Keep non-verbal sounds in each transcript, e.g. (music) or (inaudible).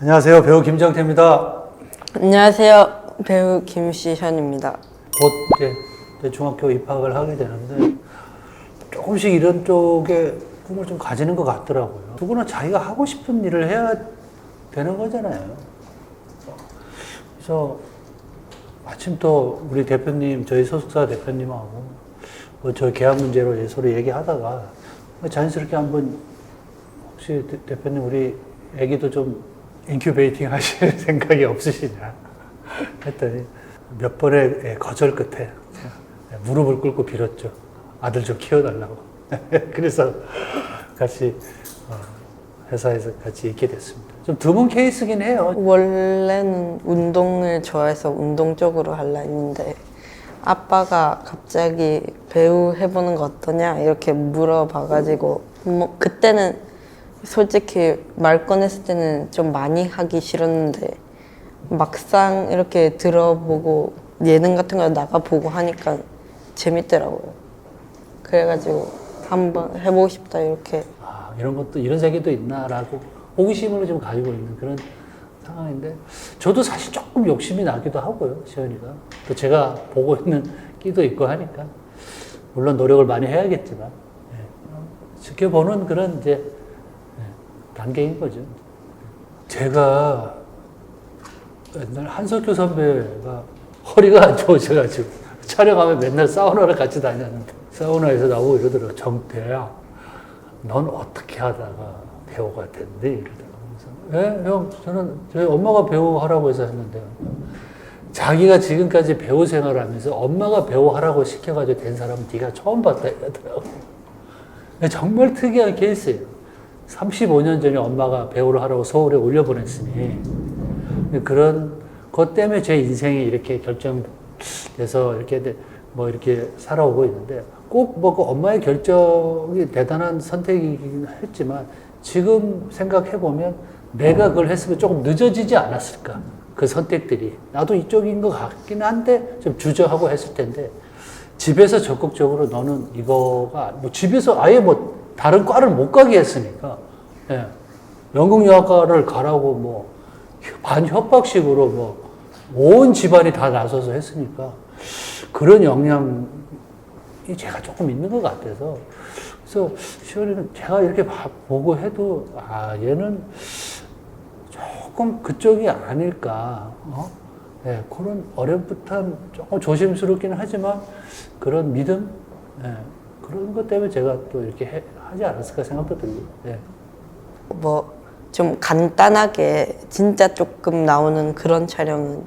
안녕하세요. 배우 김정태입니다. 안녕하세요. 배우 김시현입니다. 곧 이제 중학교 입학을 하게 되는데 조금씩 이런 쪽에 꿈을 좀 가지는 것 같더라고요. 누구나 자기가 하고 싶은 일을 해야 되는 거잖아요. 그래서 마침 또 우리 대표님, 저희 소속사 대표님하고 뭐저 계약 문제로 이제 서로 얘기하다가 자연스럽게 한번 혹시 대- 대표님 우리 애기도 좀 인큐베이팅 하실 (laughs) 생각이 없으시냐 했더니 몇 번의 예, 거절 끝에 무릎을 꿇고 빌었죠. 아들 좀 키워달라고. (laughs) 그래서 같이 어, 회사에서 같이 있게 됐습니다. 좀 드문 케이스긴 해요. 원래는 운동을 좋아해서 운동 쪽으로 하려 했는데 아빠가 갑자기 배우 해보는 거 어떠냐 이렇게 물어봐가지고 뭐 그때는 솔직히 말 꺼냈을 때는 좀 많이 하기 싫었는데 막상 이렇게 들어보고 예능 같은 거 나가보고 하니까 재밌더라고요. 그래가지고 한번 해보고 싶다 이렇게. 아, 이런 것도 이런 세계도 있나라고 호기심을 좀 가지고 있는 그런 상황인데 저도 사실 조금 욕심이 나기도 하고요 시연이가. 또 제가 보고 있는 (laughs) 끼도 있고 하니까. 물론 노력을 많이 해야겠지만 예, 지켜보는 그런 이제 예, 단계인 거죠. 제가 옛날 한석규 선배가 허리가 안 좋으셔가지고 촬영하면 맨날 사우나를 같이 다녔는데 사우나에서 나오고 이러더라고 정태야 넌 어떻게 하다가 배우가 됐니? 이러더라고 예, 형 저는 저희 엄마가 배우 하라고 해서 했는데 자기가 지금까지 배우 생활하면서 엄마가 배우 하라고 시켜가지고 된 사람은 네가 처음 봤다 이러더라고 정말 특이한 케이스예요 35년 전에 엄마가 배우를 하라고 서울에 올려보냈으니 그런 것 때문에 제 인생이 이렇게 결정돼서 이렇게 돼- 뭐 이렇게 살아오고 있는데 꼭뭐 그 엄마의 결정이 대단한 선택이긴 했지만 지금 생각해 보면 내가 그걸 했으면 조금 늦어지지 않았을까? 그 선택들이. 나도 이쪽인 것 같긴 한데 좀 주저하고 했을 텐데 집에서 적극적으로 너는 이거가 뭐 집에서 아예 뭐 다른 과를 못 가게 했으니까 예. 연극영화과를 가라고 뭐 반협박식으로 뭐 온 집안이 다 나서서 했으니까 그런 영향이 제가 조금 있는 것 같아서 그래서 시원이는 제가 이렇게 봐- 보고 해도 아 얘는 조금 그쪽이 아닐까 어? 예, 그런 어렴풋한 조금 조심스럽기는 하지만 그런 믿음 예, 그런 것 때문에 제가 또 이렇게 해- 하지 않았을까 생각도 들고 예. 뭐좀 간단하게 진짜 조금 나오는 그런 촬영은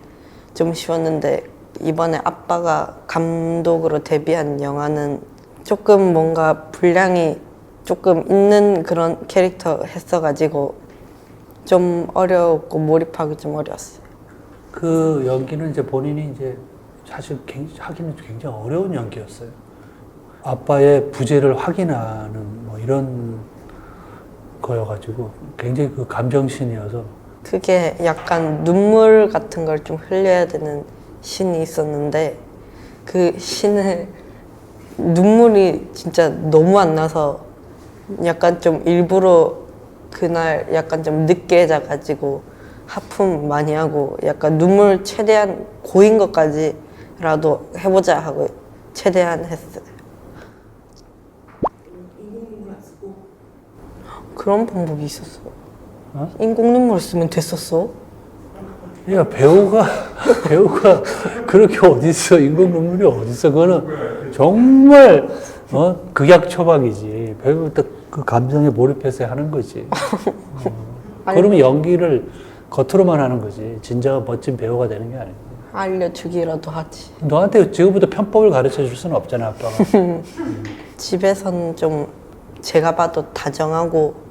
좀 쉬웠는데 이번에 아빠가 감독으로 데뷔한 영화는 조금 뭔가 분량이 조금 있는 그런 캐릭터 했어가지고 좀 어려웠고 몰입하기 좀 어려웠어요. 그 연기는 이제 본인이 이제 사실 하기는 굉장히 어려운 연기였어요. 아빠의 부재를 확인하는 뭐 이런 거여가지고 굉장히 그 감정신이어서 그게 약간 눈물 같은 걸 좀 흘려야 되는 신이 있었는데 그 신을 눈물이 진짜 너무 안 나서 약간 좀 일부러 그날 약간 좀 늦게 자가지고 하품 많이 하고 약간 눈물 최대한 고인 것까지라도 해보자 하고 최대한 했어요. 그런 방법이 있었어. 어? 인공 눈물 쓰면 됐었어. 야 배우가 (laughs) 배우가 그렇게 어딨어 인공 눈물이 어딨어 그거는 정말 어 극약 처방이지 배우 딱그 감정에 몰입해서 하는 거지 어. (laughs) 그러면 연기를 겉으로만 하는 거지 진정한 멋진 배우가 되는 게 아니고 알려주기라도 하지. 너한테 지금부터 편법을 가르쳐 줄 수는 없잖아 아빠가 (laughs) 집에서는 좀 제가 봐도 다정하고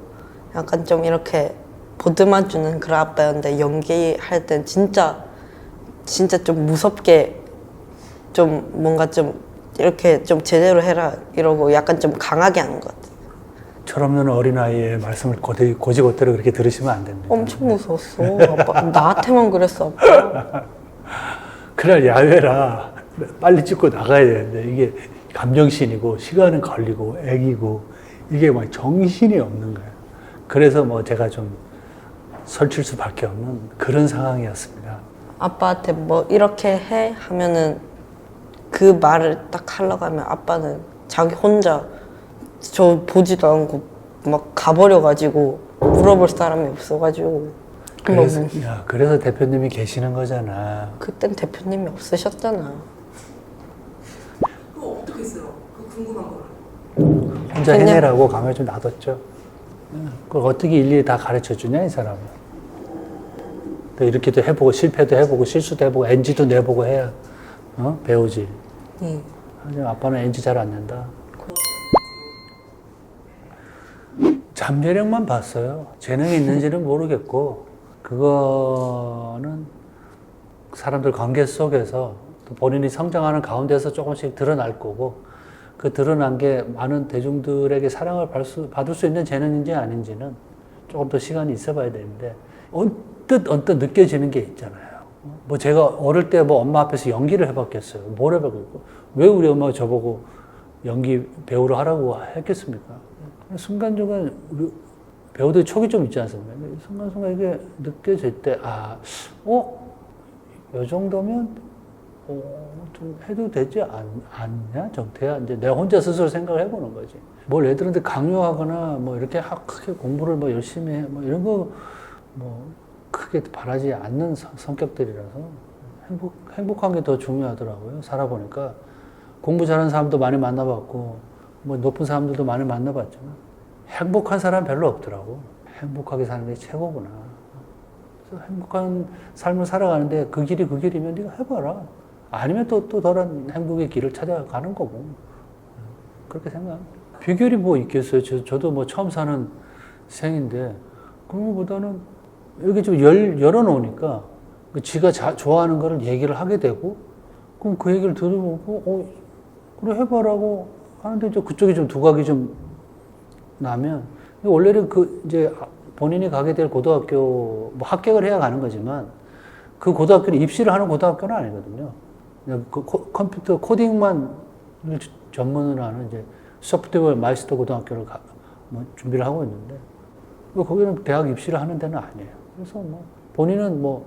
약간 좀 이렇게 보듬어 주는 그런 아빠였는데 연기할 땐 진짜 진짜 좀 무섭게 좀 뭔가 좀 이렇게 좀 제대로 해라 이러고 약간 좀 강하게 하는 것 같아요. 철없는 어린아이의 말씀을 고대, 고지고대로 그렇게 들으시면 안 됩니다 엄청 무서웠어. 아빠 나한테만 그랬어. 아빠. (laughs) 그날 야외라 빨리 찍고 나가야 되는데 이게 감정신이고 시간은 걸리고 애기고 이게 막 정신이 없는 거예요. 그래서 뭐 제가 좀 설칠 수밖에 없는 그런 상황이었습니다. 아빠한테 뭐 이렇게 해 하면은 그 말을 딱 하려고 하면 아빠는 자기 혼자 저 보지도 않고 막 가버려가지고 물어볼 사람이 없어가지고 그래서, 뭐, 야, 그래서 대표님이 계시는 거잖아. 그땐 대표님이 없으셨잖아. 그거 어떻게 했어요? 그 궁금한 거를. 혼자 해내라고 가만히 좀 놔뒀죠. 그걸 어떻게 일일이 다 가르쳐 주냐, 이 사람은. 또 이렇게도 해보고, 실패도 해보고, 실수도 해보고, NG도 내보고 해야, 어? 배우지. 응. 하지만 아빠는 NG 잘 안 낸다. 잠재력만 봤어요. 재능이 있는지는 모르겠고, 그거는 사람들 관계 속에서 또 본인이 성장하는 가운데서 조금씩 드러날 거고, 그 드러난 게 많은 대중들에게 사랑을 받을 수, 있는 재능인지 아닌지는 조금 더 시간이 있어 봐야 되는데, 언뜻, 언뜻 느껴지는 게 있잖아요. 뭐 제가 어릴 때 뭐 엄마 앞에서 연기를 해봤겠어요. 뭘 해봤겠고. 왜 우리 엄마가 저보고 연기 배우를 하라고 했겠습니까? 순간순간 우리 배우들이 촉이 좀 있지 않습니까? 순간순간 이게 느껴질 때, 아, 어? 요 정도면, 어, 좀 해도 되지 않, 않냐? 정태야? 이제 내가 혼자 스스로 생각을 해보는 거지. 뭘 애들한테 강요하거나 뭐 이렇게 하- 크게 공부를 뭐 열심히 해, 뭐 이런 거 뭐 크게 바라지 않는 성- 성격들이라서 행복, 행복한 게 더 중요하더라고요. 살아보니까. 공부 잘하는 사람도 많이 만나봤고, 뭐 높은 사람들도 많이 만나봤지만, 행복한 사람 별로 없더라고. 행복하게 사는 게 최고구나. 행복한 삶을 살아가는데 그 길이 그 길이면 네가 해봐라. 아니면 또, 또 다른 행복의 길을 찾아가는 거고. 그렇게 생각합니다. 비결이 뭐 있겠어요. 저, 저도 뭐 처음 사는 생인데, 그런 것보다는 이렇게 좀 열, 열어놓으니까, 그 지가 자, 좋아하는 거를 얘기를 하게 되고, 그럼 그 얘기를 들어보고, 어, 그래 해봐라고 하는데, 이제 그쪽이 좀 두각이 좀 나면, 원래는 그, 이제 본인이 가게 될 고등학교, 뭐 합격을 해야 가는 거지만, 그 고등학교는 입시를 하는 고등학교는 아니거든요. 그 코- 컴퓨터 코딩만 전문으로 하는 이제 소프트웨어 마이스터 고등학교를 가, 뭐 준비를 하고 있는데, 뭐 거기는 대학 입시를 하는 데는 아니에요. 그래서 뭐 본인은 뭐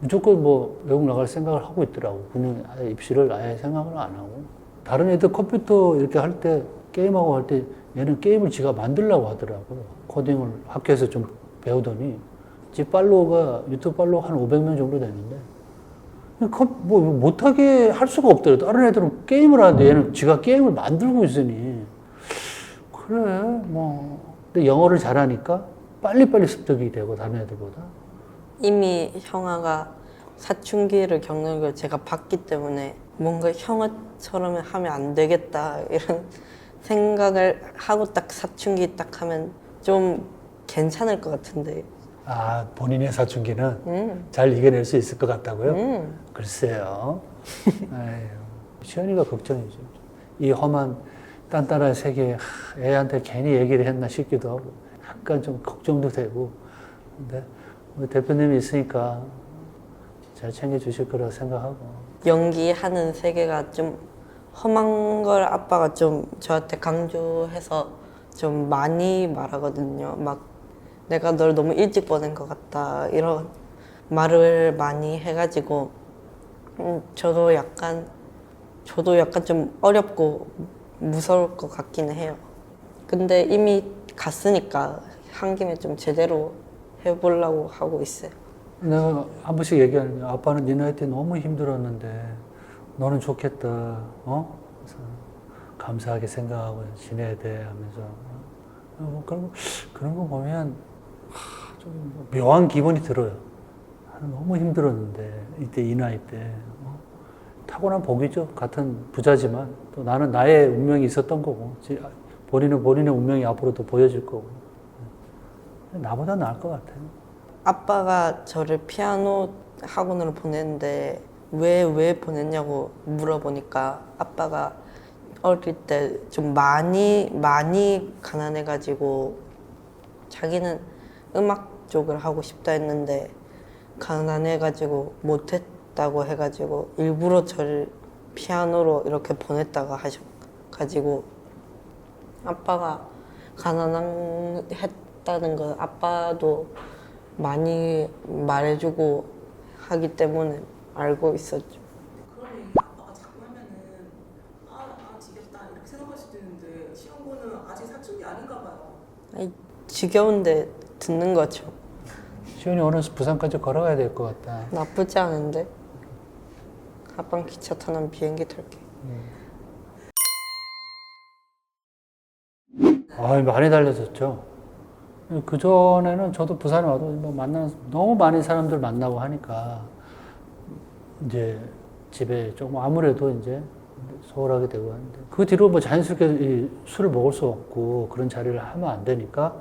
무조건 뭐 외국 나갈 생각을 하고 있더라고. 그냥 아예 입시를 아예 생각을 안 하고. 다른 애들 컴퓨터 이렇게 할 때 게임하고 할 때 얘는 게임을 지가 만들려고 하더라고요. 코딩을 학교에서 좀 배우더니 지 팔로워가 유튜브 팔로워 한 500명 정도 되는데 컴- 뭐 못하게 할 수가 없더라고. 다른 애들은 게임을 하는데 얘는 지가 게임을 만들고 있으니 그래 뭐 근데 영어를 잘하니까 빨리빨리 습득이 되고 다른 애들보다 이미 형아가 사춘기를 겪는 걸 제가 봤기 때문에 뭔가 형아처럼 하면 안 되겠다 이런 생각을 하고 딱 사춘기 딱 하면 좀 괜찮을 것 같은데. 아 본인의 사춘기는 음, 잘 이겨낼 수 있을 것 같다고요? 음. 글쎄요. 시연이가 걱정이죠. 이 험한 딴딴한 세계에 하, 애한테 괜히 얘기를 했나 싶기도 하고 약간 좀 걱정도 되고 근데 우리 대표님이 있으니까 잘 챙겨주실 거라고 생각하고 연기하는 세계가 좀 험한 걸 아빠가 좀 저한테 강조해서 좀 많이 말하거든요. 막 내가 널 너무 일찍 보낸 것 같다 이런 말을 많이 해가지고 음, 저도 약간 저도 약간 좀 어렵고 무서울 것 같기는 해요. 근데 이미 갔으니까 한 김에 좀 제대로 해보려고 하고 있어요. 내가 한 번씩 얘기하는. 아빠는 때 너무 힘들었는데 너는 좋겠다. 어? 감사하게 생각하고 지내야 돼 하면서 어, 뭐 그런 거, 그런 거 보면 하, 좀 묘한 기분이 들어요. 너무 힘들었는데 이때 이 나이 때 어? 타고난 복이죠. 같은 부자지만 또 나는 나의 운명이 있었던 거고 지- 본인은 본인의 운명이 앞으로도 보여질 거고 나보다 나을 것 같아요. 아빠가 저를 피아노 학원으로 보냈는데 왜 왜 보냈냐고 물어보니까 아빠가 어릴 때 좀 많이 많이 가난해가지고 자기는 음악 쪽을 하고 싶다 했는데 가난해가지고 못했 다고 해가지고 일부러 저를 피아노로 이렇게 보냈다가 하셔가지고 아빠가 가난했다는 건 아빠도 많이 말해주고 하기 때문에 알고 있었죠. 그런 얘기 아빠가 자꾸 하면은 아, 아 지겹다 이렇게 생각할 수도 있는데 시험고는 아직 사춘기 아닌가 봐요. 아니, 지겨운데 듣는 거죠. 시원이 오늘 부산까지 걸어가야 될 것 같다. 나쁘지 않은데. 아빠는 기차 타는 비행기 탈게. 아, 많이 달라졌죠. 그 전에는 저도 부산에 와도 뭐 만나는 너무 많은 사람들 만나고 하니까 이제 집에 조금 아무래도 이제 소홀하게 되고 하는데 그 뒤로 뭐 자연스럽게 이 술을 먹을 수 없고 그런 자리를 하면 안 되니까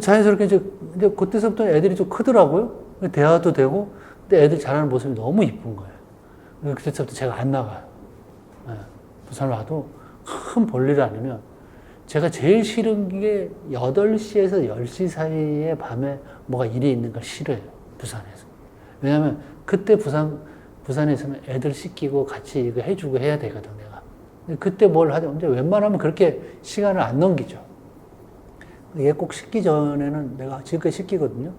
자연스럽게 이제 이제 그때서부터 애들이 좀 크더라고요. 대화도 되고 근데 애들 자라는 모습이 너무 이쁜 거예요. 그때부터 제가 안 나가요. 예, 부산 와도 큰 볼일 아니면 제가 제일 싫은 게 8시에서 10시 사이에 밤에 뭐가 일이 있는 걸 싫어해요. 부산에서. 왜냐면 그때 부산, 부산에 있으면 애들 씻기고 같이 이거 해주고 해야 되거든, 내가. 그때 뭘 하죠? 근데 웬만하면 그렇게 시간을 안 넘기죠. 얘 꼭 씻기 전에는 내가 지금까지 씻기거든요.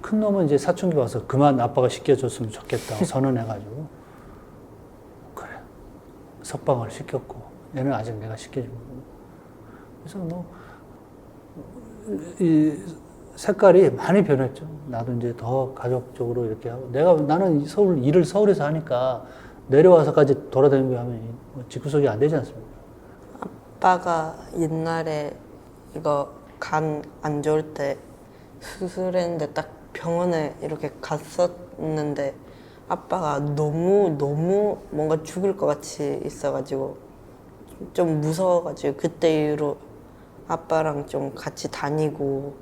큰 놈은 이제 사춘기 와서 그만 아빠가 씻겨줬으면 좋겠다 선언해가지고. 석방을 시켰고, 얘는 아직 내가 씻겨주고. 그래서 뭐, 이 색깔이 많이 변했죠. 나도 이제 더 가족적으로 이렇게 하고. 내가, 나는 이 서울, 일을 서울에서 하니까 내려와서까지 돌아다니고 하면 뭐 직구속이 안 되지 않습니까? 아빠가 옛날에 이거 간 안 좋을 때 수술했는데 딱 병원에 이렇게 갔었는데 아빠가 너무 너무 뭔가 죽을 것 같이 있어가지고 좀 무서워가지고 그때 이후로 아빠랑 좀 같이 다니고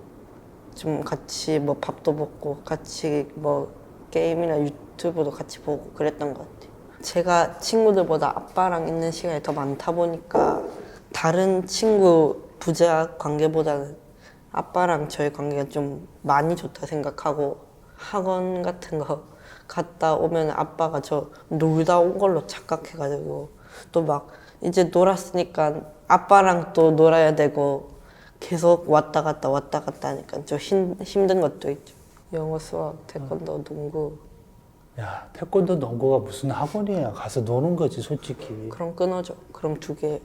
좀 같이 뭐 밥도 먹고 같이 뭐 게임이나 유튜브도 같이 보고 그랬던 것 같아요. 제가 친구들보다 아빠랑 있는 시간이 더 많다 보니까 다른 친구 부자 관계보다는 아빠랑 저의 관계가 좀 많이 좋다 생각하고 학원 같은 거 갔다 오면 아빠가 저 놀다 온 걸로 착각해가지고 또 막 이제 놀았으니까 아빠랑 또 놀아야 되고 계속 왔다 갔다 왔다 갔다 하니까 좀 힘, 힘든 것도 있죠. 영어, 수학, 태권도, 농구 야, 태권도 농구가 무슨 학원이야. 가서 노는 거지, 솔직히. 그럼 끊어져. 그럼 두 개.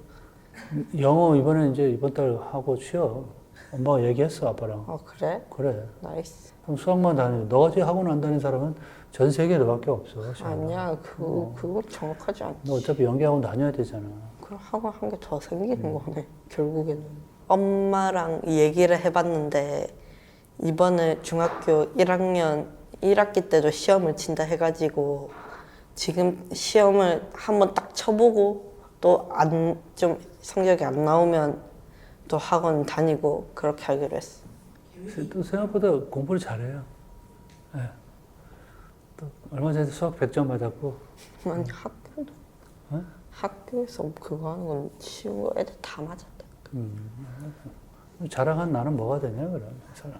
영어 이번에 이제 이번 달 하고 쉬어. 엄마가 얘기했어, 아빠랑. 아 그래? 그래. 나이스. 그럼 수학만 다니고. 너같이 학원 안 다니는 사람은 전 세계에 너밖에 없어. 아니야, 그거 그거 정확하지 않지. 너 어차피 연기학원 다녀야 되잖아. 그럼 학원 한개더 생기는 거네. 결국에는. 엄마랑 얘기를 해봤는데 이번에 중학교 1학년 1학기 때도 시험을 친다 해가지고 지금 시험을 한번 딱 쳐보고 또 안 좀 성적이 안 나오면 또 학원 다니고 그렇게 하기로 했어. 또 생각보다 공부를 잘해요. 예. 또 얼마 전에 수학 100점 받았고. 아니 학교도 어? 학교에서 그거 하는 건 쉬운 거 애들 다 맞았다. 자랑한 나는 뭐가 되냐, 그럼. 사람.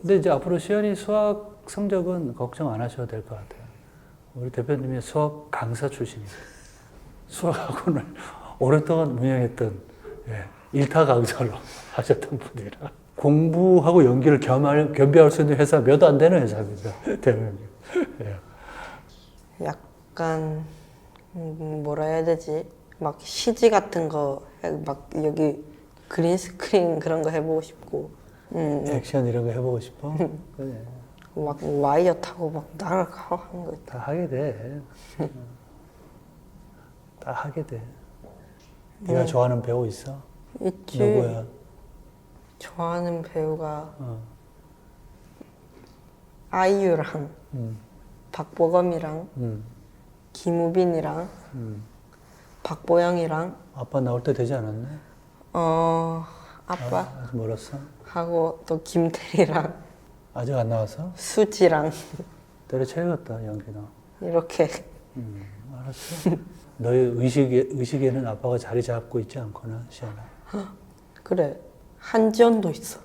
근데 이제 앞으로 시연이 수학 성적은 걱정 안 하셔도 될 것 같아요. 우리 대표님이 수학 강사 출신이에요. 수학학원을 (laughs) 오랫동안 운영했던 예, 일타 강사로 (laughs) 하셨던 분이라 공부하고 연기를 겸할, 겸비할 수 있는 회사 몇 안 되는 회사입니다. (laughs) 대표님. 예. 약간 음, 뭐라 해야 되지? 막 CG 같은 거 막 여기 그린 스크린 그런 거 해보고 싶고, 음, 액션 이런 거 해보고 싶어? 그래. 막 와이어 타고 막 날아가고 하는 거 다 하게 돼. 다 하게 돼. 네가 좋아하는 배우 있어? 있지. 누구야? 좋아하는 배우가 어. 아이유랑 음, 박보검이랑 음, 김우빈이랑 음. 박보영이랑 아빠 나올 때 되지 않았나? 어 아빠 아, 아직 멀었어? 하고 또 김태리랑 아직 안 나왔어? 수지랑 때려쳐야겠다, 연기 너. 이렇게 음, 알았어. 너의 의식에, 의식에는 아빠가 자리 잡고 있지 않구나, 시연아. (gasps) 그래 한지연도 있어.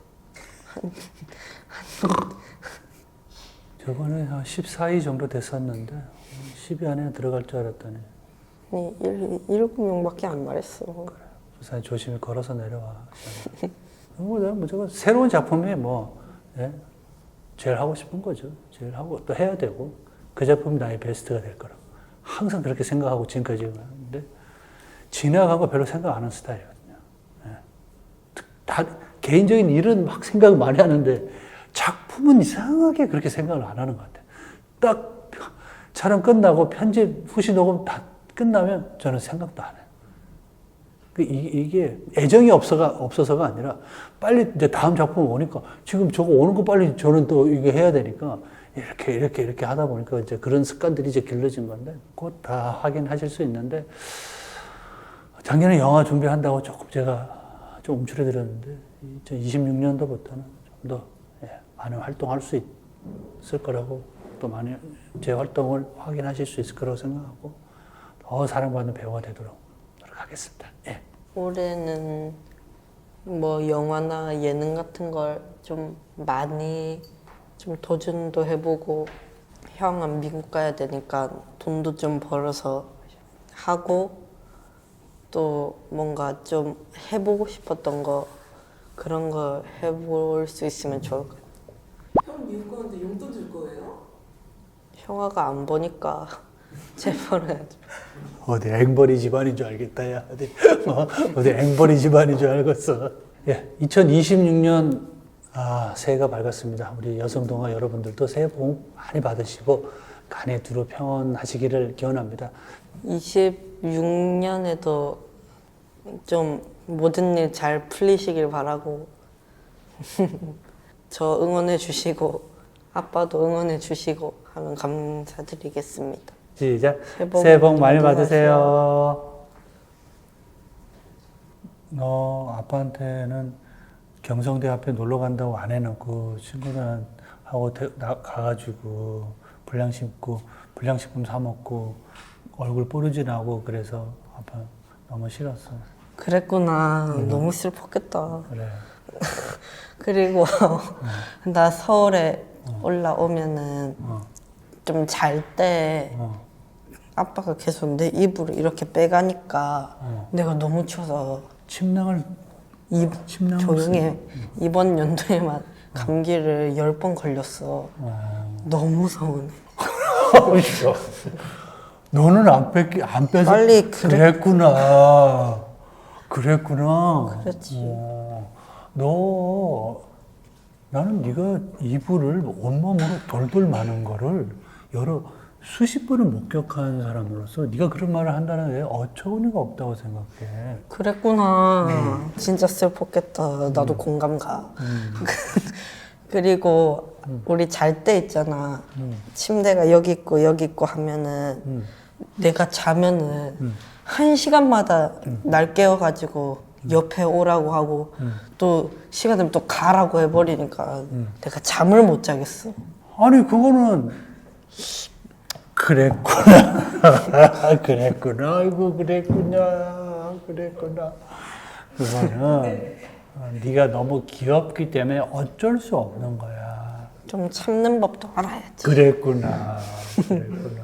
저번에 한 14위 정도 됐었는데, 10위 안에 들어갈 줄 알았더니, 아니 일, 일곱 명밖에 안 말했어. 부산에 조심히 걸어서 내려와. (laughs) 뭐, 내가 무조건 새로운 작품이 뭐, 예? 제일 하고 싶은 거죠. 제일 하고 또 해야 되고 그 작품이 나의 베스트가 될 거라고 항상 그렇게 생각하고 지금까지 해왔는데 지나간 거 별로 생각 안 하는 스타일이거든요. 예. 다 개인적인 일은 막 생각을 많이 하는데 작품은 이상하게 그렇게 생각을 안 하는 것 같아요. 딱 촬영 끝나고 편집 후시 녹음 다 끝나면 저는 생각도 안 해요. 그 이- 이게 애정이 없어가 없어서가 아니라 빨리 이제 다음 작품 오니까 지금 저거 오는 거 빨리 저는 또 이거 해야 되니까 이렇게 이렇게 이렇게 하다 보니까 이제 그런 습관들이 이제 길러진 건데 곧 다 확인하실 수 있는데 작년에 영화 준비한다고 조금 제가 좀 움츠러들었는데 2026년도부터는 좀더 예, 많은 활동할 수 있을 거라고 또 많이 제 활동을 확인하실 수 있을 거라고 생각하고 더 사랑받는 배우가 되도록 노력하겠습니다. 예. 올해는 뭐 영화나 예능 같은 걸 좀 많이 좀 도전도 해보고 형은 미국 가야 되니까 돈도 좀 벌어서 하고 또 뭔가 좀 해보고 싶었던 거 그런 거 해볼 수 있으면 좋을 것 같아요. 가는데 용돈 줄 거예요? 형아가 안 보니까 (laughs) 제 벌어야죠. 어디 앵벌이 집안인 줄 알겠다, 야. 어디, 어? 어디 앵벌이 집안인 줄 알겠어. 예, 2026년, 아, 새해가 밝았습니다. 우리 여성동화 여러분들도 새해 복 많이 받으시고, 간에 두루 평안하시기를 기원합니다. 26년에도 좀 모든 일 잘 풀리시길 바라고 (laughs) 저 응원해 주시고 아빠도 응원해 주시고 하면 감사드리겠습니다. 시작. 새해 복 새해 복 많이 받으세요. 너 아빠한테는 경성대 앞에 놀러 간다고 안 해놓고 친구들하고 대- 나- 가가지고 불량식품 불량식품 사 먹고 얼굴 뽀르지 나고 그래서 아빠 너무 싫었어. 그랬구나. 너무 슬펐겠다. 그래. (laughs) 그리고 (laughs) 나 서울에 올라오면은 어, 좀잘때 어, 아빠가 계속 내 입으로 이렇게 빼가니까 어. 내가 너무 추워서 침낭을 입 침낭을 조용히 해. 이번 연도에만 감기를 열 번 걸렸어. 어. 너무 서운해. 너는 안 뺏기 안 빼서 빨리 그래- 그랬구나. 그랬구나. 그렇지. 어, 너 나는 네가 이불을 온몸으로 돌돌 마는 거를 여러 수십 번을 목격한 사람으로서 네가 그런 말을 한다는 게 어처구니가 없다고 생각해. 그랬구나. 진짜 슬펐겠다. 나도 공감 가. 음. (laughs) 그리고 우리 잘 때 있잖아. 침대가 여기 있고 여기 있고 하면은 음. 내가 자면은 한 시간마다 날 깨워가지고 옆에 오라고 하고 또 시간 되면 또 가라고 해버리니까 내가 잠을 못 자겠어. 아니 그거는 그랬구나. (laughs) 그랬구나. 아이고 그랬구나. 그랬구나. 그거는 어, 네가 너무 귀엽기 때문에 어쩔 수 없는 거야. 좀 참는 법도 알아야지. 그랬구나. 그랬구나.